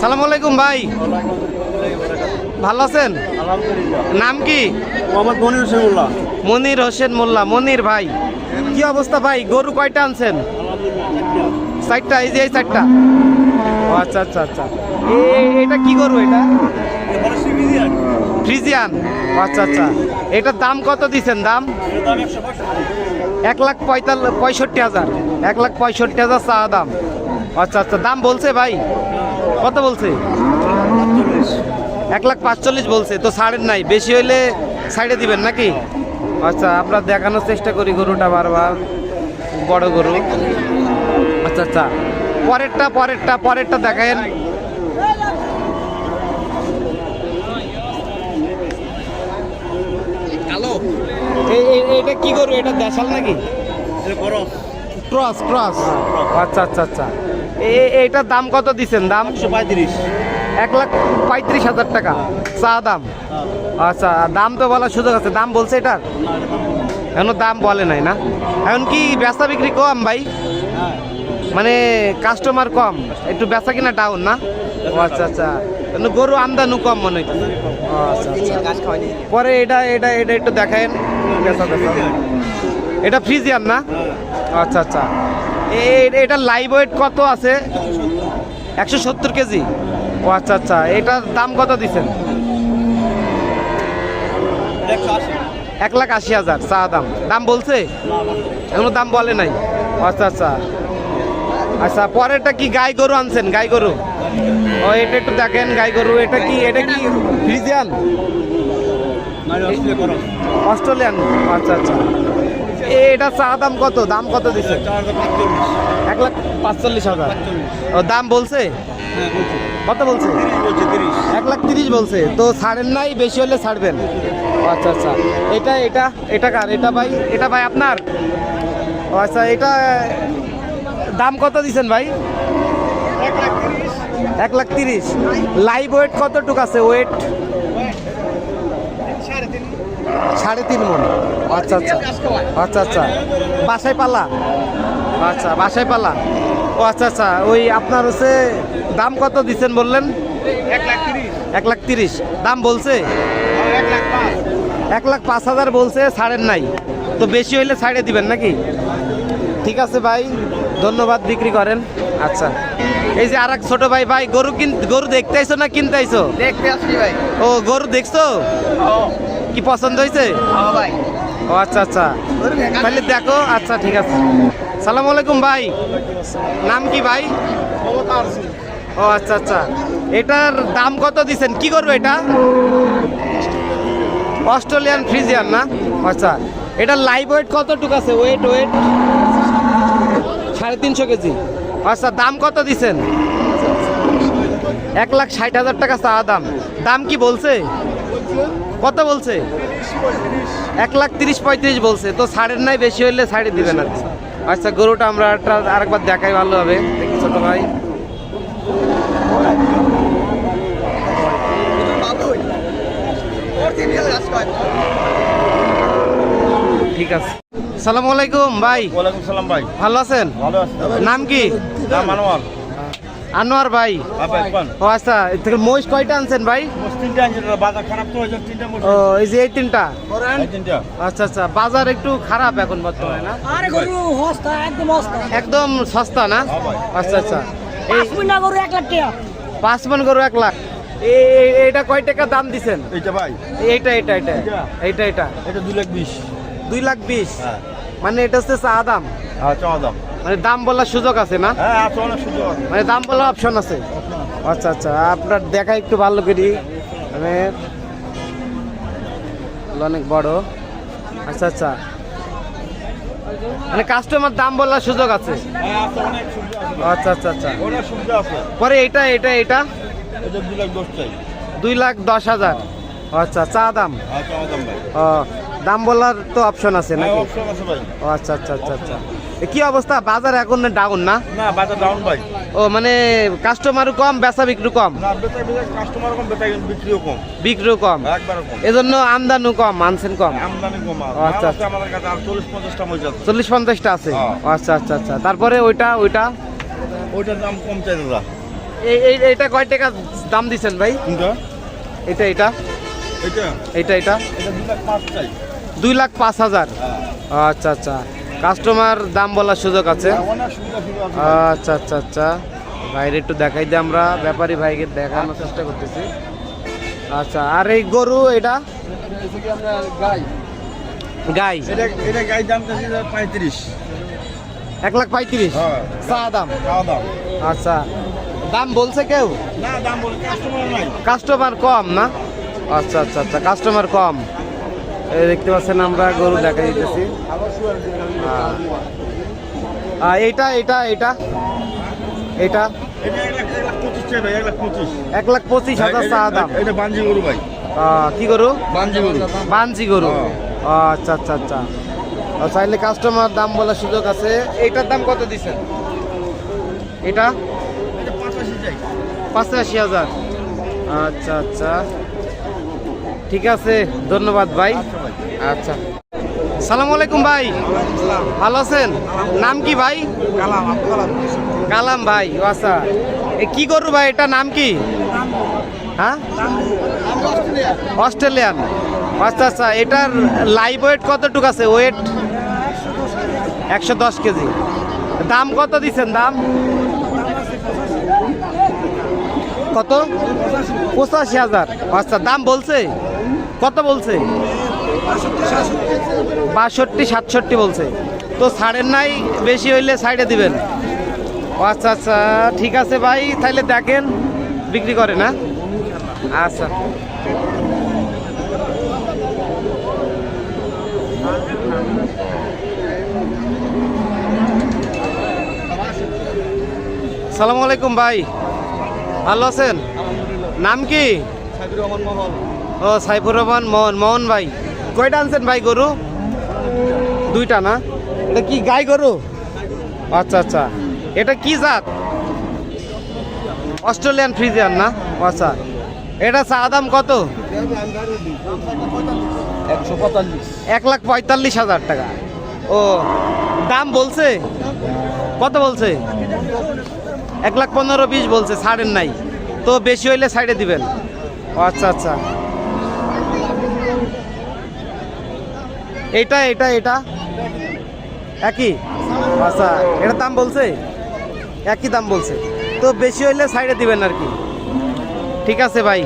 সালাম আলাইকুম ভাই। ভালো আছেন? নাম কি? মোহাম্মদ মনির হোসেন উল্লাহ মনির হোসেন মোল্লা মনির ভাই। কি অবস্থা ভাই? গরু কয়টা আনছেন? চারটা এই যে এই চারটা। আচ্ছা আচ্ছা আচ্ছা। এটা কি গরু এটা? ফ্রিজিয়ান। আচ্ছা আচ্ছা। এটার দাম কত দিছেন? দাম? এক লাখ পঁয়তাল্লিশ পঁয়ষট্টি হাজার। এক লাখ পঁয়ষট্টি হাজার চা দাম। আচ্ছা আচ্ছা দাম বলছে ভাই? কত বলছে? এক লাখ পাঁচচল্লিশ বলছে তো ছাড়েন নাই। বেশি হইলে সাইডে দিবেন নাকি? আচ্ছা আমরা দেখানোর চেষ্টা করি গরুটা বারবার। বড় গরু। আচ্ছা আচ্ছা। পরেরটা পরেরটা পরেরটা এই- এটা কি গরু? এটা দেশাল নাকি? Cross cross. আচ্ছা আচ্ছা আচ্ছা। এটার দাম কত দিচ্ছেন দাম? পঁয়ত্রিশ। এক লাখ পঁয়ত্রিশ হাজার টাকা। চা দাম? আচ্ছা দাম তো বলার সুযোগ আছে। দাম বলছে এটার? এখনও দাম বলে নাই না? এখন কি বেচা বিক্রি কম ভাই? মানে কাস্টমার কম। একটু বেচা কিনা ডাউন না? আচ্ছা আচ্ছা। গরু আমদানু কম মনে আচ্ছা আচ্ছা। পরে এটা এটা এটা একটু দেখেন। বেচা এটা ফ্রিজিয়ান না? আচ্ছা আচ্ছা। এটা লাইভ ওয়েট কত আছে? একশো সত্তর কেজি। ও আচ্ছা আচ্ছা। এটার দাম কত দিচ্ছেন? এক লাখ আশি হাজার চা দাম। দাম বলছে? এখনও দাম বলে নাই। আচ্ছা আচ্ছা। আচ্ছা পরেরটা কি গাই গরু আনছেন? গাই গরু? ও এটা একটু দেখেন গাই গরু। এটা কি এটা কি ফ্রিজিয়ান? অস্ট্রেলিয়ান। আচ্ছা আচ্ছা। এটা চা দাম কত? দাম কত দিচ্ছে এক লাখ পাঁচচল্লিশ হাজার। ও দাম বলছে? কত বলছে? এক লাখ তিরিশ বলছে। তো ছাড়েন নাই বেশি হলে ছাড়বেন। আচ্ছা আচ্ছা। এটা এটা এটা কার? এটা ভাই এটা ভাই আপনার? আচ্ছা এটা দাম কত দিছেন ভাই? এক লাখ তিরিশ। লাইভ ওয়েট কতটুক আছে? ওয়েট? সাড়ে তিন মন। আচ্ছা আচ্ছা। আচ্ছা আচ্ছা। বাসায় পালা? আচ্ছা বাসায় পালা? ও আচ্ছা আচ্ছা। ওই আপনার হচ্ছে দাম কত দিচ্ছেন বললেন? এক লাখ তিরিশ। দাম বলছে? এক লাখ পাঁচ হাজার বলছে ছাড়েন নাই। তো বেশি হইলে ছাড়ে দিবেন নাকি? ঠিক আছে ভাই ধন্যবাদ বিক্রি করেন। আচ্ছা। এই যে আর এক ছোট ভাই ভাই গরু কিন গরু দেখতে আইছো না কিনতে আইছো দেখতে আসছি ভাই। ও গরু দেখছ? কি পছন্দ হয়েছে? হ্যাঁ ভাই। ও আচ্ছা আচ্ছা। তাহলে দেখো আচ্ছা ঠিক আছে। সালাম আলাইকুম ভাই। নাম কি ভাই? ও আচ্ছা আচ্ছা। এটার দাম কত দিছেন? কি করবে এটা? অস্ট্রেলিয়ান ফ্রিজিয়ান না? আচ্ছা। এটার লাইভ ওয়েট কতটুকু আছে? Weight weight. সাড়ে তিনশো কেজি। আচ্ছা দাম কত দিছেন? এক লাখ ষাট হাজার টাকা চাওয়া দাম। দাম কি বলছে? কত বলছে? এক লাখ তিরিশ পঁয়ত্রিশ বলছে। তো ছাড়ের নাই, বেশি হইলে ছাড়ে দিবেন আর কি। আচ্ছা গরুটা আমরা একটা আরেকবার দেখাই, ভালো হবে। ছোট ভাই। ঠিক আছে। সালাম আলাইকুম ভাই। ওয়ালাইকুম সালাম ভাই। ভালো আছেন? ভালো আছি নাম কি? নাম আনোয়ার। আনোয়ার ভাই। ও আচ্ছা থেকে মহিষ কয়টা আনছেন ভাই? তিনটা আনছে বাজার খারাপ তো হয়েছে তিনটা ও এই যে এই তিনটা? এই আচ্ছা আচ্ছা বাজার একটু খারাপ এখন বর্তমানে না? আরে গরু হস্তা একদম হস্তা একদম সস্তা না? হ্যাঁ আচ্ছা আচ্ছা। এই পাঁচ মিনা গরু এক লাখ টাকা। পাঁচ মন গরু এক লাখ। এই- এই- এইটা কয় টাকা দাম দিছেন? এইটা ভাই। এইটা এইটা এটা এইটা। এটা এটা দুই লাখ বিশ। দুই লাখ বিশ। হ্যাঁ। মানে এটা হচ্ছে চা দাম। হ্যাঁ দাম। মানে দাম বলার সুযোগ আছে না? হ্যাঁ মানে দাম বলার অপশন আছে। আচ্ছা আচ্ছা আপনার দেখা একটু ভালো করি। মানে অনেক বড়। আচ্ছা আচ্ছা। মানে কাস্টমার দাম বলার সুযোগ আছে। আচ্ছা আচ্ছা আচ্ছা। পরে এটা এটা এটা দুই লাখ দশ হাজার। আচ্ছা চা দাম। ও দাম বলার তো অপশন আছে হ্যাঁ নাকি? অপশন আছে ভাই। ও আচ্ছা আচ্ছা আচ্ছা আচ্ছা। কি অবস্থা? বাজার এখন ডাউন না? না বাজার ডাউন ভাই। ও মানে কাস্টমারও কম বেচা বিক্রি কম? না বেচা বেচা কাস্টমার কম বেচা বিক্রিও কম। বিক্রিও কম? একবার কম। এজন্য আমদানিও কম আনছেন কম? আমদানি কম আর আচ্ছা, আমাদের কাছে আর চল্লিশ পঞ্চাশটা মরিচ আছে চল্লিশ পঞ্চাশটা আছে? হ্যাঁ। আচ্ছা আচ্ছা আচ্ছা। তারপরে ওইটা ওইটা? ওইটার দাম কম চাই দাদা। এই এই এটা কয় টাকা দাম দিচ্ছেন ভাই? এটা এটা এটা এটা এটা এটা দু লাখ পাঁচ চাই। দুই লাখ পাঁচ হাজার। আচ্ছা আচ্ছা। কাস্টমার দাম বলার সুযোগ আছে। আচ্ছা আচ্ছা আচ্ছা। বাইরে একটু দেখাই দিই আমরা। ব্যাপারী ভাইকে দেখানোর চেষ্টা করতেছি। আচ্ছা আর এই গরু এটা? গাই। এটা গাই দাম পঁয়ত্রিশ। এক লাখ পঁয়ত্রিশ? হ্যাঁ। চা দাম? আচ্ছা। দাম বলছে কেউ? না দাম বলে কাস্টমার নাই। কাস্টমার কম না? আচ্ছা আচ্ছা আচ্ছা। কাস্টমার কম। দেখতে পাচ্ছেন আমরা গরু দেখা দিতেছি। হ্যাঁ। এইটা এটা এটা এটা এটা এক লাখ পঁচিশ হাজার চা দাম। এটা বাঞ্জি গরু ভাই। কি গরু? বাঞ্জি গরু। বানজি গরু। হ্যাঁ। আচ্ছা আচ্ছা আচ্ছা। চাইলে কাস্টমার দাম বলার সুযোগ আছে। এটার দাম কত দিচ্ছেন? এটা পঁচাশি হাজার। আচ্ছা আচ্ছা। ঠিক আছে ধন্যবাদ ভাই। আচ্ছা। সালাম আলাইকুম ভাই। ভালো আছেন? নাম কি ভাই? কালাম ভাই আচ্ছা। এ কি করু ভাই? এটা নাম কি? হ্যাঁ? অস্ট্রেলিয়ান। আচ্ছা আচ্ছা। এটার লাইভ ওয়েট কতটুকু আছে? ওয়েট একশো দশ কেজি। দাম কত দিচ্ছেন? দাম? কত? পঁচাশি হাজার। আচ্ছা দাম বলছে? কত বলছে? বাষট্টি, সাতষট্টি বলছে। তো ছাড়ের নাই, বেশি হইলে সাইডে দিবেন। আচ্ছা আচ্ছা ঠিক আছে ভাই তাহলে দেখেন, বিক্রি করে না? আচ্ছা। সালাম আলাইকুম ভাই। ভালো আছেন? নাম কি? ও সাইফুর রহমান মোহন মোহন ভাই। কয়টা আনছেন ভাই গরু? দুইটা না? এটা কি গাই গরু? আচ্ছা আচ্ছা। এটা কি জাত? অস্ট্রেলিয়ান ফ্রিজিয়ান না? আচ্ছা। এটা চা দাম কত? এক লাখ পঁয়তাল্লিশ হাজার টাকা। ও দাম বলছে? কত বলছে? এক লাখ পনেরো বিশ বলছে ছাড়েন নাই। তো বেশি হইলে সাইডে দিবেন। ও আচ্ছা আচ্ছা। এটা এটা এটা। একই? আচ্ছা এটা দাম বলছে? একই দাম বলছে। তো বেশি হইলে সাইডে দিবেন আর কি। ঠিক আছে ভাই।